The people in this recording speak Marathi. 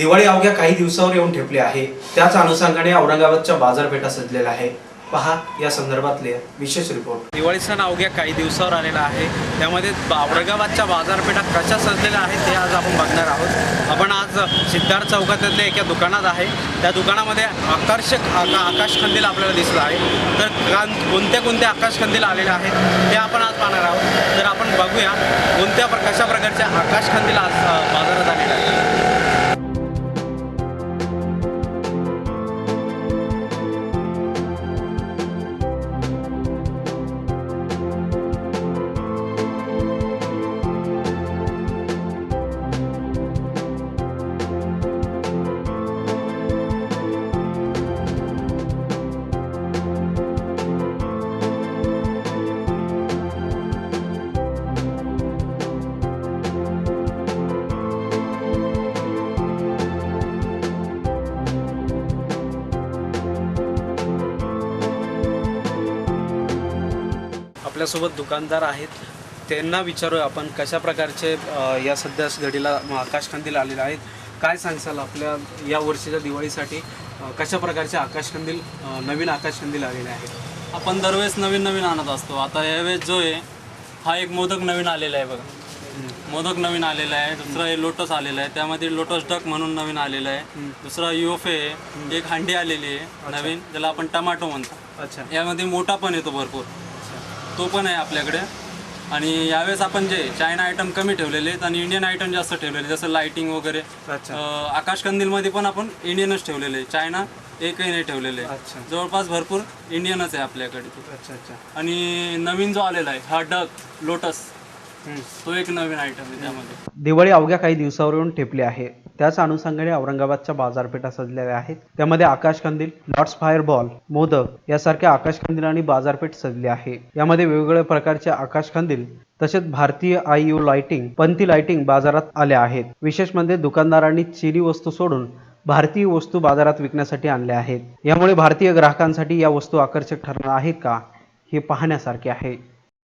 दिवाळी अवघ्या काही दिवसावर येऊन ठेपली आहे. त्याच अनुषंगाने औरंगाबादच्या बाजारपेठा सजलेल्या आहे पहा या संदर्भातले विशेष रिपोर्ट. दिवाळी सण अवघ्या काही दिवसावर आलेला आहे. त्यामध्ये औरंगाबादच्या बाजारपेठा कशा सजलेल्या आहेत ते आज आपण बघणार आहोत. आपण आज सिद्धार्थ चौकातल्या एका दुकानात आहे. त्या दुकानामध्ये आकर्षक आका आकाशकंदील आपल्याला दिसलं आहे. तर कान- कोणत्या कोणत्या आकाशकंदील आलेल्या आहेत ते आपण आज पाहणार आहोत. तर आपण बघूया कोणत्या प्र कशा प्रकारच्या आकाशकंदील आज आपल्यासोबत दुकानदार आहेत. त्यांना विचारूया आपण कशा प्रकारचे या सध्या घडीला आकाशकंदील आलेले आहेत. काय सांगसाल आपल्या या वर्षीच्या दिवाळीसाठी? कशा प्रकारचे आकाशकंदील नवीन आकाशकंदील आलेले आहेत? आपण दरवेळेस नवीन नवीन आणत असतो. आता यावेळेस जो आहे हा एक मोदक नवीन आलेला आहे बघा. मोदक नवीन आलेला आहे. दुसरा हे लोटस आलेला आहे. त्यामध्ये लोटस डक म्हणून नवीन आलेला आहे. दुसरा आहे. एक हांडी आलेली आहे नवीन ज्याला आपण टमाटो म्हणतो. अच्छा. यामध्ये मोठा पण येतो भरपूर. तो पण आहे आपल्याकडे. आणि यावेळेस आपण जे चायना आयटम कमी ठेवलेले आहेत आणि इंडियन आयटम जास्त ठेवलेले जसं लाइटिंग वगैरे अं, आकाशकंदीलमध्ये पण आपण इंडियनच ठेवलेले आहे चायना एकही नाही ठेवलेले आहे. अच्छा. जवळपास भरपूर इंडियनच आहे आपल्याकडे. अच्छा अच्छा. आणि नवीन जो आलेला आहे हा डक लोटस हम्म. तो एक नवीन आयटम आहे त्यामध्ये. दिवाळी अवघ्या काही दिवसावर येऊन ठेपली आहे. त्याच अनुषंगाने औरंगाबादच्या बाजारपेठा सजलेल्या आहेत. त्यामध्ये आकाशकंदील लॉट्स फायर बॉल मोदक यासारख्या आकाशकंदील आणि बाजारपेठ सजली आहे. यामध्ये वेगवेगळ्या प्रकारचे आकाशकंदील तसेच भारतीय आय यू लाइटिंग पंथी लाइटिंग बाजारात आल्या आहेत. विशेष म्हणजे दुकानदारांनी चिनी वस्तू सोडून भारतीय वस्तू बाजारात विकण्यासाठी आणल्या आहेत. यामुळे भारतीय ग्राहकांसाठी या वस्तू आकर्षक ठरणार आहेत का हे पाहण्यासारखे आहे.